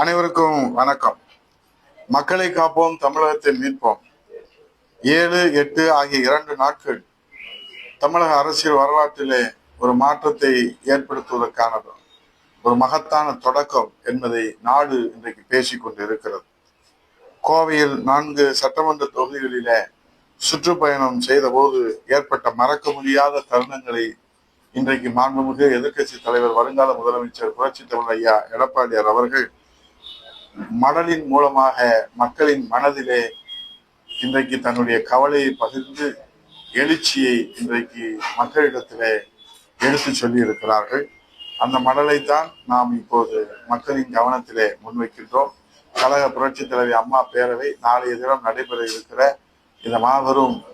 அனைவருக்கும் வணக்கம். மக்களை காப்போம் தமிழகத்தை மீட்போம். ஏழு எட்டு ஆகிய இரண்டு நாட்கள் தமிழக அரசியல் வரலாற்றிலே ஒரு மாற்றத்தை ஏற்படுத்துவதற்கான ஒரு மகத்தான தொடக்கம் என்பதை நாடு இன்றைக்கு பேசிக் கொண்டிருக்கிறது. கோவையில் நான்கு சட்டமன்ற தொகுதிகளிலே சுற்றுப்பயணம் செய்தபோது ஏற்பட்ட மறக்க முடியாத தருணங்களை இன்றைக்கு மாண்புமிகு எதிர்க்கட்சி தலைவர் வருங்கால முதலமைச்சர் புரட்சி தமிழ் ஐயா எடப்பாடியார் அவர்கள் மடலின் மூலமாக மக்களின் மனதிலே இன்றைக்கு தன்னுடைய கவலையை பகிர்ந்து எழுச்சியை இன்றைக்கு மக்களிடத்திலே எடுத்து சொல்லி இருக்கிறார்கள் அந்த மடலை தான் நாம் இப்போது மக்களின் கவனத்திலே முன்வைக்கின்றோம். கழக புரட்சி தலைவி அம்மா பேரவை நாளைய தினம் நடைபெற இருக்கிற இந்த மாபெரும்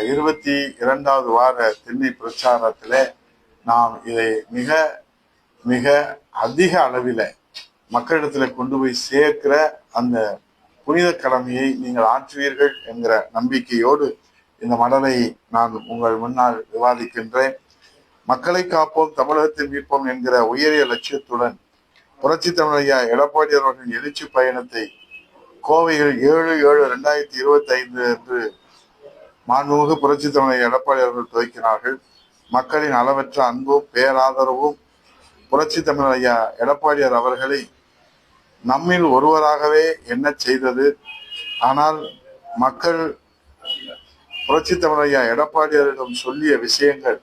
இருபத்தி இரண்டாவது வார திண்ணை பிரச்சாரத்திலே நாம் இதை மிக மிக அதிக அளவில் மக்களிடத்துல கொண்டு போய் சேர்க்கிற அந்த புனித கடமையை நீங்கள் ஆற்றுவீர்கள் என்கிற நம்பிக்கையோடு இந்த மடலை நான் உங்கள் முன்னால் விவாதிக்கின்றேன். மக்களை காப்போம் தமிழகத்தை மீட்போம் என்கிற உயரிய லட்சியத்துடன் புரட்சி தமிழையா எடப்பாடி அவர்களின் எழுச்சி பயணத்தை கோவையில் ஏழு ஏழு ரெண்டாயிரத்தி இருபத்தி ஐந்து அன்று மாண்புமிகு புரட்சி தமிழையா எடப்பாடி அவர்கள் துவக்கினார்கள். மக்களின் அளவற்ற அன்பும் பேராதரவும் புரட்சி தமிழ் ஐயா எடப்பாடியார் அவர்களை நம்மில் ஒருவராகவே என்ன செய்தது? ஆனால் மக்கள் புரட்சி தமிழையா எடப்பாடியாரிடம் சொல்லிய விஷயங்கள்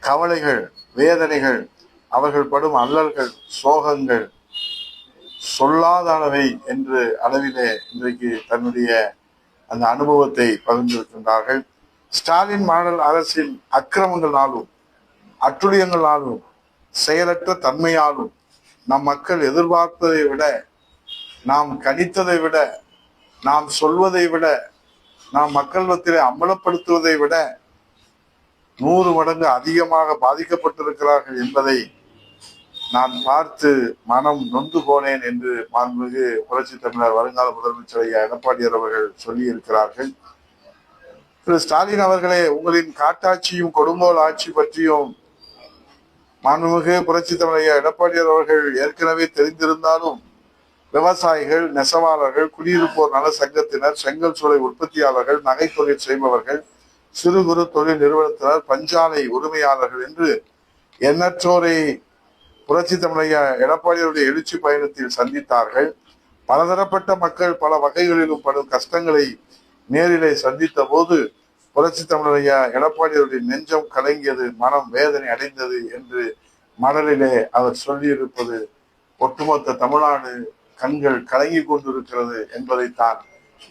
கவலைகள் வேதனைகள் அவர்கள் படும் அல்லல்கள் சோகங்கள் சொல்லாதளவை என்று அளவிலே இன்றைக்கு தன்னுடைய அந்த அனுபவத்தை பகிர்ந்திருக்கின்றார்கள். ஸ்டாலின் மாடல் அரசின் அக்கிரமங்களாலும் அட்டுழியங்களாலும் செயலற்ற தன்மையாலும் நம் மக்கள் எதிர்பார்ப்பதை விட நாம் கணித்ததை விட நாம் சொல்வதை விட நாம் மக்கள் மத்தியிலே அம்பலப்படுத்துவதை விட நூறு மடங்கு அதிகமாக பாதிக்கப்பட்டிருக்கிறார்கள் என்பதை நான் பார்த்து மனம் நொந்து போனேன் என்று மாண்புமிகு புரட்சி தமிழர் வருங்கால முதலமைச்சர் ஐயா எடப்பாடியார் அவர்கள் சொல்லியிருக்கிறார்கள். திரு ஸ்டாலின் அவர்களே உங்களின் காட்டாட்சியும் கொடுங்கோல் ஆட்சி பற்றியும் மாண்புமிகு புரட்சி தமிழர் எடப்பாடியார் அவர்கள் ஏற்கனவே தெரிந்திருந்தாலும் விவசாயிகள் நெசவாளர்கள் குடியிருப்போர் நல சங்கத்தினர் செங்கல் சூளை உற்பத்தியாளர்கள் நகை தொழில் செய்பவர்கள் சிறு குறு தொழில் நிறுவனத்தினர் பஞ்சாலை உரிமையாளர்கள் என்று எண்ணற்றோரை புரட்சி தமிழையா எடப்பாடியாருடைய எழுச்சி பயணத்தில் சந்தித்தார்கள். பலதரப்பட்ட மக்கள் பல வகைகளிலும் படும் கஷ்டங்களை நேரிலே சந்தித்த போது புரட்சி தமிழையா எடப்பாடியாருடைய நெஞ்சம் கலங்கியது மனம் வேதனை அடைந்தது என்று மணலிலே அவர் சொல்லியிருப்பது ஒட்டுமொத்த தமிழ்நாடு கண்கள் கலங்கி கொண்டிருக்கிறது என்பதைத்தான்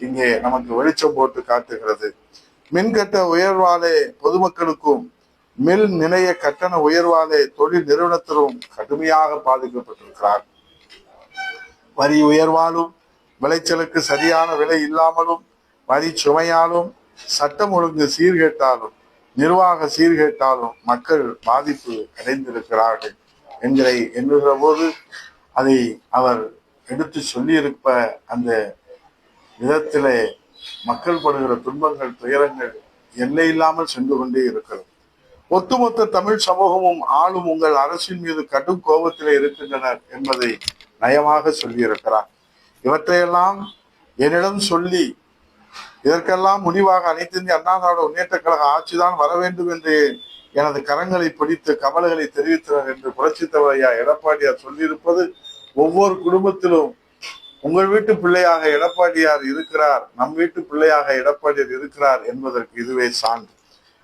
இங்கே நமக்கு வெளிச்சம் போட்டு காட்டுகிறது. மின்கட்ட உயர்வாலே பொதுமக்களுக்கும் மில் நிலைய கட்டண உயர்வாலே தொழில் நிறுவனத்திலும் கடுமையாக பாதிக்கப்பட்டிருக்கிறார். வரி உயர்வாலும் விளைச்சலுக்கு சரியான விலை இல்லாமலும் வரி சுமையாலும் சட்டம் ஒழுங்கு சீர்கேட்டாலும் நிர்வாக சீர்கேட்டாலும் மக்கள் பாதிப்பு அடைந்திருக்கிறார்கள் என்கிற எண்ணுகிற போது அதை அவர் எடுத்து சொல்லியிருப்ப அந்த விதத்திலே மக்கள் படுகிற துன்பங்கள் துயரங்கள் எல்லை இல்லாமல் சென்று கொண்டே இருக்கிறது. ஒட்டுமொத்த தமிழ் சமூகமும் ஆளும் உங்கள் அரசின் மீது கடும் கோபத்திலே இருக்கின்றனர் என்பதை நயமாக சொல்லியிருக்கிறார். இவற்றையெல்லாம் என்னிடம் சொல்லி இதற்கெல்லாம் முடிவாக அனைத்து இந்திய அண்ணா திராவிட முன்னேற்ற கழக ஆட்சிதான் வர வேண்டும் என்று எனது கரங்களை பிடித்து கவலைகளை தெரிவித்தனர் என்று புரட்சி ஐயா எடப்பாடியார் சொல்லியிருப்பது ஒவ்வொரு குடும்பத்திலும் உங்கள் வீட்டு பிள்ளையாக எடப்பாடியார் இருக்கிறார் நம் வீட்டு பிள்ளையாக எடப்பாடியார் இருக்கிறார் என்பதற்கு இதுவே சான்று.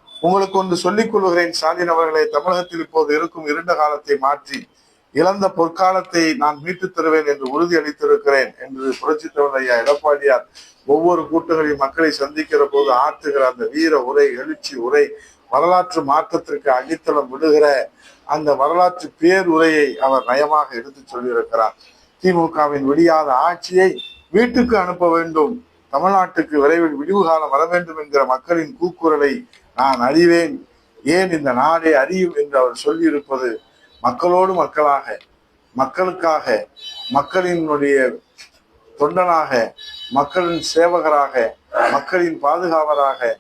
உங்களுக்கு ஒன்று சொல்லிக் கொள்கிறேன் ஸ்டாலின் அவர்களை தமிழகத்தில் இப்போது இருக்கும் இருண்ட காலத்தை மாற்றி இழந்த பொற்காலத்தை நான் மீட்டுத் தருவேன் என்று உறுதி அளித்திருக்கிறேன் என்று புரட்சி தலைவர் ஐயா எடப்பாடியார் ஒவ்வொரு கூட்டங்களையும் மக்களை சந்திக்கிற போது ஆற்றுகிற அந்த வீர உரை எழுச்சி உரை வரலாற்று மாற்றத்திற்கு அடித்தளம் விடுகிற அந்த வரலாற்று பேர் உரையை அவர் நயமாக எடுத்து சொல்லியிருக்கிறார். திமுகவின் விடியாத ஆட்சியை வீட்டுக்கு அனுப்ப வேண்டும். தமிழ்நாட்டுக்கு விரைவில் விடிவு காலம் வர வேண்டும் என்கிற மக்களின் கூக்குரலை நான் அறிவேன். ஏன் இந்த நாடே அறியும் என்று அவர் சொல்லியிருப்பது மக்களோடு மக்களாக மக்களுக்காக மக்களினுடைய தொண்டனாக மக்களின் சேவகராக மக்களின் பாதுகாவராக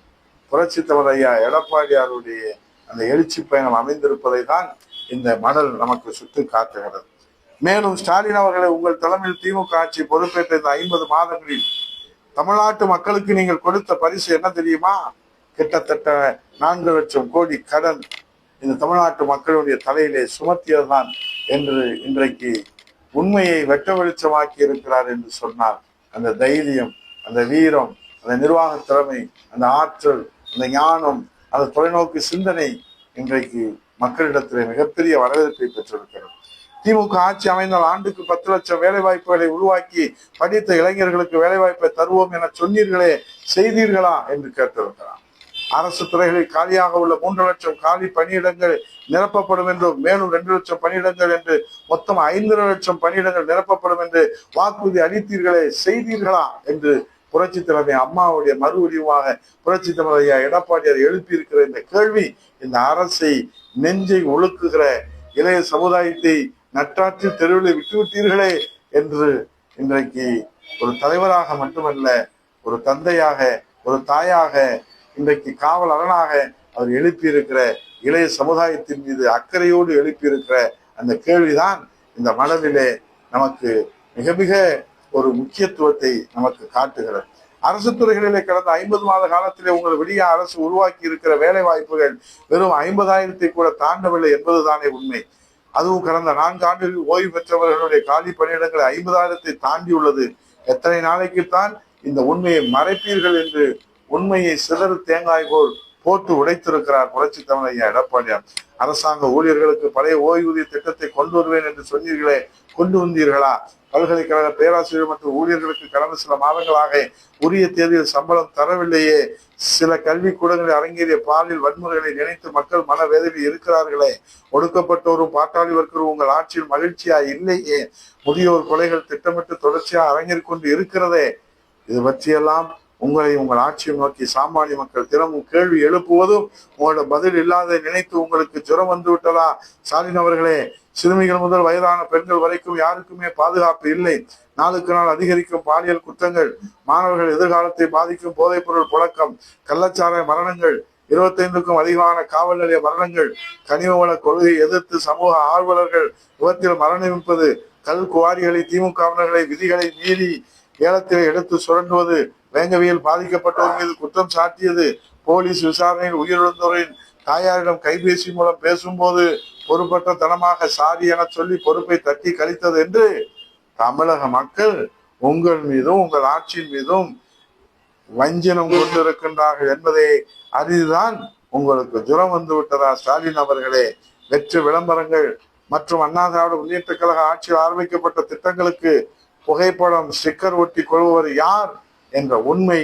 புரட்சி தமிழ் ஐயா எடப்பாடியாருடைய அந்த எழுச்சி பயணம் அமைந்திருப்பதை தான் இந்த மடல் நமக்கு சுட்டு காட்டுகிறது. மேலும் ஸ்டாலின் அவர்களை உங்கள் தலைமையில் திமுக ஆட்சி பொறுப்பேற்ற இந்த ஐம்பது மாதங்களில் தமிழ்நாட்டு மக்களுக்கு நீங்கள் கொடுத்த பரிசு என்ன தெரியுமா? கிட்டத்தட்ட நான்கு லட்சம் கோடி கடன். இந்த தமிழ்நாட்டு மக்களுடைய தலையிலே சுமத்தியதுதான் என்று இன்றைக்கு உண்மையை வெட்ட வெளிச்சமாக்கி இருக்கிறார் என்று சொன்னார் அந்த தைரியம் அந்த வீரம் அந்த நிர்வாக திறமை அந்த ஆற்றல் அந்த ஞானம் அந்த தொலைநோக்கு சிந்தனை இன்றைக்கு மக்களிடத்திலே மிகப்பெரிய வரவேற்பை பெற்றிருக்கிறது. திமுக ஆட்சி அமைந்தால் ஆண்டுக்கு பத்து லட்சம் வேலை வாய்ப்புகளை உருவாக்கி படித்த இளைஞர்களுக்கு வேலை வாய்ப்பை தருவோம் என சொன்னீர்களே செய்தீர்களா என்று கேட்டிருக்கிறார். அரசு துறைகளில் காலியாக உள்ள மூன்று லட்சம் காலி பணியிடங்கள் நிரப்பப்படும் என்றும் மேலும் ரெண்டு லட்சம் பணியிடங்கள் என்று மொத்தம் ஐந்து லட்சம் பணியிடங்கள் நிரப்பப்படும் என்று வாக்குறுதி அளித்தீர்களே செய்தீர்களா என்று புரட்சி தலைமை அம்மாவுடைய மறு உரிவாக புரட்சி தலைமையா எடப்பாடியார் எழுப்பியிருக்கிற இந்த கேள்வி இந்த அரசை நெஞ்சை ஒழுக்குகிற இளைய சமுதாயத்தை நட்டாற்றில் தெருவில் விட்டுவிட்டீர்களே என்று இன்றைக்கு ஒரு தலைவராக மட்டுமல்ல ஒரு தந்தையாக ஒரு தாயாக இன்றைக்கு காவல் அரணாக அவர் எழுப்பியிருக்கிற இளைய சமுதாயத்தின் மீது அக்கறையோடு எழுப்பியிருக்கிற அந்த கேள்விதான் இந்த மனதிலே நமக்கு மிக மிக ஒரு முக்கியத்துவத்தை நமக்கு காட்டுகிறது. அரசு துறைகளிலே கடந்த ஐம்பது மாத காலத்திலே உங்கள் வெளியே அரசு உருவாக்கி இருக்கிற வேலை வாய்ப்புகள் வெறும் ஐம்பதாயிரத்தை கூட தாண்டவில்லை என்பதுதானே உண்மை. அதுவும் கடந்த நான்கு ஆண்டுகளில் ஓய்வு பெற்றவர்களுடைய காலி பணியிடங்கள் ஐம்பதாயிரத்தை தாண்டி உள்ளது எத்தனை நாளைக்குத்தான் இந்த உண்மையை மறைப்பீர்கள் என்று உண்மையை சிதறு தேங்காய் போல் போட்டு உடைத்திருக்கிறார் புரட்சி தமிழையா எடப்பாடியார். அரசாங்க ஊழியர்களுக்கு பழைய ஓய்வூதிய திட்டத்தை கொண்டு வருவேன் என்று சொன்னீர்களே கொண்டு வந்தீர்களா? பல்கலைக்கழக பேராசிரியர் மற்றும் ஊழியர்களுக்கு கடந்த சில மாதங்களாக உரிய தேதியில் சம்பளம் தரவில்லையே. சில கல்விக்கூடங்களில் அரங்கேறிய பாலியல் வன்முறைகளை நினைத்து மக்கள் மனவேதனையில் இருக்கிறார்களே. ஒடுக்கப்பட்டோரும் பாட்டாளி வர்க்கரும் உங்கள் ஆட்சியில் மகிழ்ச்சியா இல்லையே. முதியோர் கொலைகள் திட்டமிட்டு தொடர்ச்சியா அரங்கேறிக் கொண்டு இருக்கிறதே. இது பற்றியெல்லாம் உங்களை உங்கள் ஆட்சியை நோக்கி சாமானிய மக்கள் தினமும் கேள்வி எழுப்புவதும் உங்களோட பதில் இல்லாத நினைத்து உங்களுக்கு ஜுரம் வந்து விட்டதா? ஸ்டாலின் அவர்களே சிறுமிகள் முதல் வயதான பெண்கள் வரைக்கும் யாருக்குமே பாதுகாப்பு இல்லை. நாளுக்கு நாள் அதிகரிக்கும் பாலியல் குற்றங்கள் மாணவர்கள் எதிர்காலத்தை பாதிக்கும் போதைப்பொருள் புழக்கம் கள்ளச்சாராய மரணங்கள் இருபத்தைந்துக்கும் அதிகமான காவல் நிலைய மரணங்கள் கனிம வள கொள்கையை எதிர்த்து சமூக ஆர்வலர்கள் விபத்தில் மரணிப்பது கல் குவாரிகளை திமுகவினர்களை விதிகளை மீறி ஏலத்தில் எடுத்து சுரண்டுவது வேங்கவியல் பாதிக்கப்பட்டவர் மீது குற்றம் சாட்டியது. போலீஸ் விசாரணையில் உயிரிழந்தோரின் தாயாரிடம் கைபேசி மூலம் பேசும்போது பொறுப்பற்ற தனமாக சாரி என சொல்லி பொறுப்பை தட்டி கழித்தது என்று தமிழக மக்கள் உங்கள் மீதும் உங்கள் ஆட்சியின் மீதும் வஞ்சனம் கொண்டிருக்கின்றார்கள் என்பதை அறிந்துதான் உங்களுக்கு ஜுரம் வந்து விட்டதா ஸ்டாலின் அவர்களே வெற்று விளம்பரங்கள் மற்றும் அண்ணா திராவிட முன்னேற்ற கழக ஆட்சியில் ஆரம்பிக்கப்பட்ட திட்டங்களுக்கு புகைப்படம் ஸ்டிக்கர் ஒட்டி கொள்பவர் யார்? என்ற உண்மை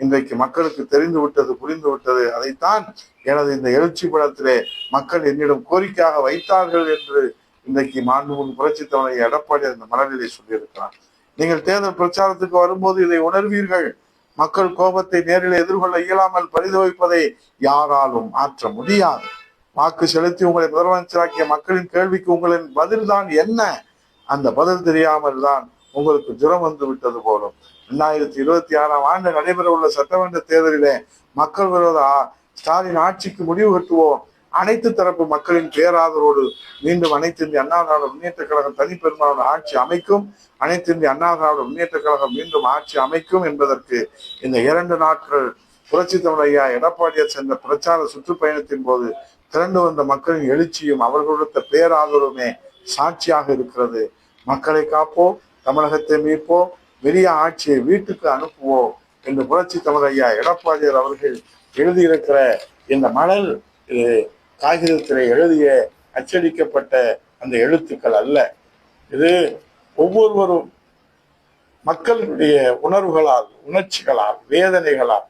இன்றைக்கு மக்களுக்கு தெரிந்து விட்டது புரிந்து விட்டது அதைத்தான் எனது இந்த எழுச்சி படத்திலே மக்கள் என்னிடம் கோரிக்கையாக வைத்தார்கள் என்று இன்றைக்கு மாண்புமிகு புரட்சி தலைவர் எடப்பாடி அந்த மனநிலை சொல்லியிருக்கிறார். நீங்கள் தேர்தல் பிரச்சாரத்துக்கு வரும்போது இதை உணர்வீர்கள். மக்கள் கோபத்தை நேரில் எதிர்கொள்ள இயலாமல் பரிதவிப்பதை யாராலும் மாற்ற முடியாது. வாக்கு செலுத்தி உங்களை முதலமைச்சராக்கிய மக்களின் கேள்விக்கு உங்களின் பதில் தான் என்ன? அந்த பதில் தெரியாமல் தான் உங்களுக்கு ஜுரம் வந்து விட்டது போலும். ரெண்டாயிரத்தி இருபத்தி ஆறாம் ஆண்டு நடைபெற உள்ள சட்டமன்ற தேர்தலிலே மக்கள் விரோத ஸ்டாலின் ஆட்சிக்கு முடிவு கட்டுவோம். அனைத்து தரப்பு மக்களின் பேராதரோடு மீண்டும் அனைத்து இந்திய அண்ணா திராவிட முன்னேற்ற கழகம் தனிப்பெரும்பாலான ஆட்சி அமைக்கும். அனைத்து இந்திய அண்ணா திராவிட முன்னேற்ற கழகம் மீண்டும் ஆட்சி அமைக்கும் என்பதற்கு இந்த இரண்டு நாட்கள் புரட்சி தமிழையா எடப்பாடியார் சென்ற பிரச்சார சுற்றுப்பயணத்தின் போது திரண்டு வந்த மக்களின் எழுச்சியும் அவர்களுடைய பேராதரவுமே சாட்சியாக இருக்கிறது. மக்களை காப்போம் தமிழகத்தை மீட்போம் பெரிய ஆட்சியை வீட்டுக்கு அனுப்புவோம் என்று புரட்சி தமிழ் ஐயா எடப்பாடியார் அவர்கள் எழுதியிருக்கிற இந்த மணல் இது காகிதத்தில் எழுதிய அச்சடிக்கப்பட்ட அந்த எழுத்துக்கள் அல்ல. இது ஒவ்வொருவரும் மக்களுடைய உணர்வுகளால் உணர்ச்சிகளால் வேதனைகளால்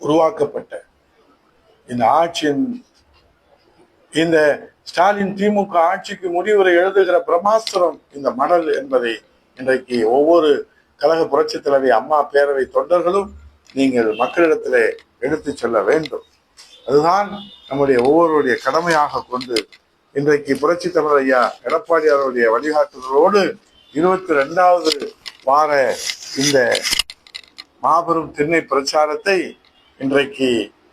உருவாக்கப்பட்ட இந்த ஆட்சியின் இந்த ஸ்டாலின் திமுக ஆட்சிக்கு முடிவுரை எழுதுகிற பிரம்மாஸ்திரம் இந்த மணல் என்பதை இன்றைக்கு ஒவ்வொரு கழக புரட்சி தலைவி அம்மா பேரவை தொண்டர்களும் நீங்கள் மக்களிடத்திலே எடுத்து செல்ல வேண்டும். அதுதான் நம்முடைய ஒவ்வொருடைய கடமையாக கொண்டு இன்றைக்கு புரட்சி தமிழ் ஐயா எடப்பாடியாருடைய வழிகாட்டுதலோடு இருபத்தி ரெண்டாவது வார இந்த மாபெரும் திண்ணை பிரச்சாரத்தை இன்றைக்கு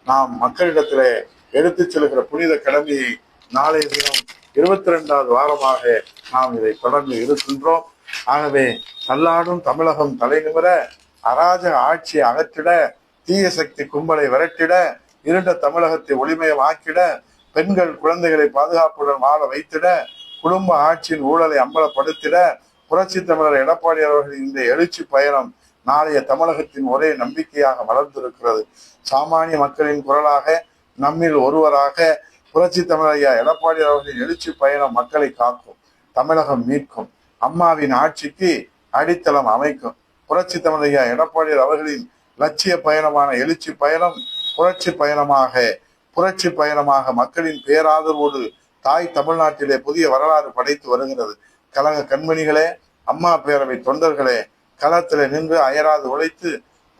நாம் மக்களிடத்திலே எடுத்துச் செல்கிற புனித கடமையை நாளைய தினம் இருபத்தி ரெண்டாவது வாரமாக நாம் இதை தொடர்ந்து இருக்கின்றோம். ஆகவே தள்ளாடும் தமிழகம் தலைநிமிர அராஜக ஆட்சியை அகற்றிட தீய சக்தி கும்பலை விரட்டிட இருண்ட தமிழகத்தை ஒளிமயம் ஆக்கிட பெண்கள் குழந்தைகளை பாதுகாப்புடன் வாழ வைத்திட குடும்ப ஆட்சியின் ஊழலை அம்பலப்படுத்திட புரட்சி தமிழர் எடப்பாடி அவர்களின் இந்த எழுச்சி பயணம் நாளைய தமிழகத்தின் ஒரே நம்பிக்கையாக வளர்ந்திருக்கிறது. சாமானிய மக்களின் குரலாக நம்மில் ஒருவராக புரட்சி தமிழர் ஐயா எடப்பாடி அவர்களின் எழுச்சி பயணம் மக்களை காக்கும். தமிழகம் மீட்கும். அம்மாவின் ஆட்சிக்கு அடித்தளம் அமைக்கும். புரட்சி தமிழர் ஐயா எடப்பாடி அவர்களின் லட்சிய பயணமான எழுச்சி பயணம் புரட்சி பயணமாக புரட்சி பயணமாக மக்களின் பேராதரவோடு தாய் தமிழ்நாட்டிலே புதிய வரலாறு படைத்து வருகிறது. கழக கண்மணிகளே அம்மா பேரவை தொண்டர்களே களத்திலே நின்று அயராது உழைத்து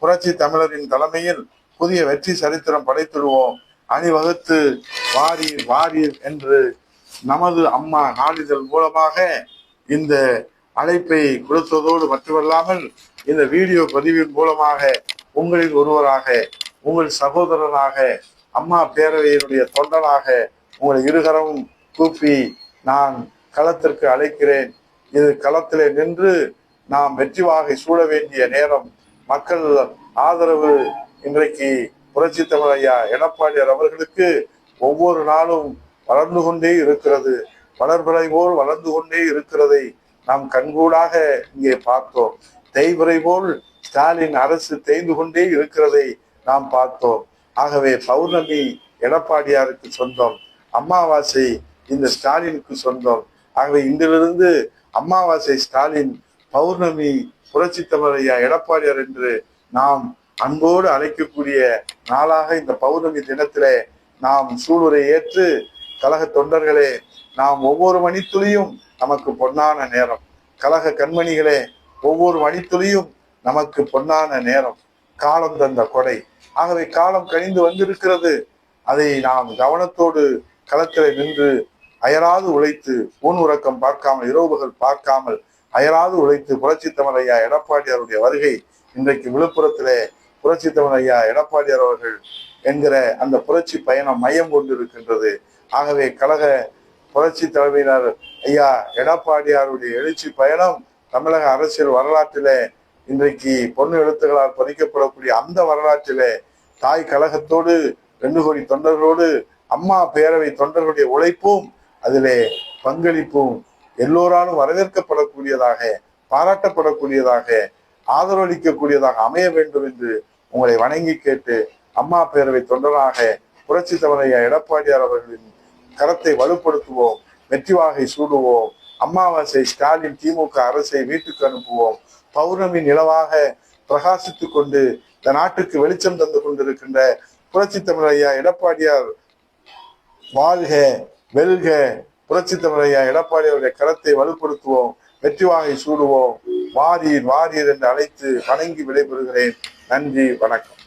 புரட்சி தமிழரின் தலைமையில் புதிய வெற்றி சரித்திரம் படைத்திடுவோம். அணிவகுத்து வாரீர் வாரீர் என்று நமது அம்மா நாளிதழ் மூலமாக இந்த அழைப்பை கொடுத்ததோடு மட்டுமல்லாமல் இந்த வீடியோ பதிவின் மூலமாக உங்களில் ஒருவராக உங்கள் சகோதரனாக அம்மா பேரவையினுடைய தொண்டனாக உங்களை இருகரமும் கூப்பி நான் களத்திற்கு அழைக்கிறேன். இது களத்திலே நின்று நாம் வெற்றி வாகை சூழ வேண்டிய நேரம். மக்கள் ஆதரவு இன்றைக்கு புரட்சி தமிழ் ஐயா எடப்பாடியார் அவர்களுக்கு ஒவ்வொரு நாளும் வளர்ந்து கொண்டே இருக்கிறது. வளர்பிறை போல் வளர்ந்து கொண்டே இருக்கிறதை நாம் கண்கூடாக இங்கே பார்த்தோம். தேய்பிறை போல் ஸ்டாலின் அரசு தேய்ந்து கொண்டே இருக்கிறதை நாம் பார்த்தோம். ஆகவே பௌர்ணமி எடப்பாடியாருக்கு சொந்தம் அமாவாசை இந்த ஸ்டாலினுக்கு சொந்தம். ஆகவே இன்றிலிருந்து அமாவாசை ஸ்டாலின் பௌர்ணமி புரட்சி தமிழையா எடப்பாடியார் என்று நாம் அன்போடு அழைக்கக்கூடிய நாளாக இந்த பௌர்ணமி தினத்திலே நாம் சூளுரை ஏற்று கழக தொண்டர்களே நாம் ஒவ்வொரு மணித்துளியும் நமக்கு பொன்னான நேரம். கழக கண்மணிகளே ஒவ்வொரு மணித்துளியும் நமக்கு பொன்னான நேரம். காலம் தந்த கொடை. ஆகவே காலம் கனிந்து வந்திருக்கிறது. அதை நாம் கவனத்தோடு களத்தில் நின்று அயராது உழைத்து ஊன் உறக்கம் பார்க்காமல் இரவுகள் பார்க்காமல் அயராது உழைத்து புரட்சி தமிழையா ஐயா எடப்பாடியாருடைய வருகை இன்றைக்கு விழுப்புரத்திலே புரட்சி தமிழையா ஐயா எடப்பாடியார் அவர்கள் என்கிற அந்த புரட்சி பயணம் மையம் கொண்டிருக்கின்றது. ஆகவே கழக புரட்சி தலைமையினர் ஐயா எடப்பாடியாருடைய எழுச்சி பயணம் தமிழக அரசியல் வரலாற்றிலே இன்றைக்கு பொண்ணு எழுத்துக்களால் பதிக்கப்படக்கூடிய அந்த வரலாற்றிலே தாய் கழகத்தோடு ரெண்டு கோடி தொண்டர்களோடு அம்மா பேரவை தொண்டர்களுடைய உழைப்பும் அதிலே பங்களிப்பும் எல்லோராலும் வரவேற்கப்படக்கூடியதாக பாராட்டப்படக்கூடியதாக ஆதரவளிக்கக்கூடியதாக அமைய வேண்டும் என்று உங்களை வணங்கி கேட்டு அம்மா பேரவை தொண்டராக புரட்சி தமிழையா எடப்பாடியார் அவர்களின் கரத்தை வலுப்படுத்துவோம் வெற்றி வாகை சூடுவோம். அமாவாசை ஸ்டாலின் திமுக அரசை வீட்டுக்கு அனுப்புவோம். பௌர்ணமி நிலவாக பிரகாசித்துக் கொண்டு இந்த நாட்டுக்கு வெளிச்சம் தந்து கொண்டிருக்கின்ற புரட்சி தமிழையா எடப்பாடியார் வாழ்க வெல்க. புரட்சி தமிழையா எடப்பாடியாருடைய கரத்தை வலுப்படுத்துவோம் வெற்றி வாகை சூடுவோம். வாரீர் வாரீர் என்று அழைத்து வணங்கி விடைபெறுகிறேன். நன்றி வணக்கம்.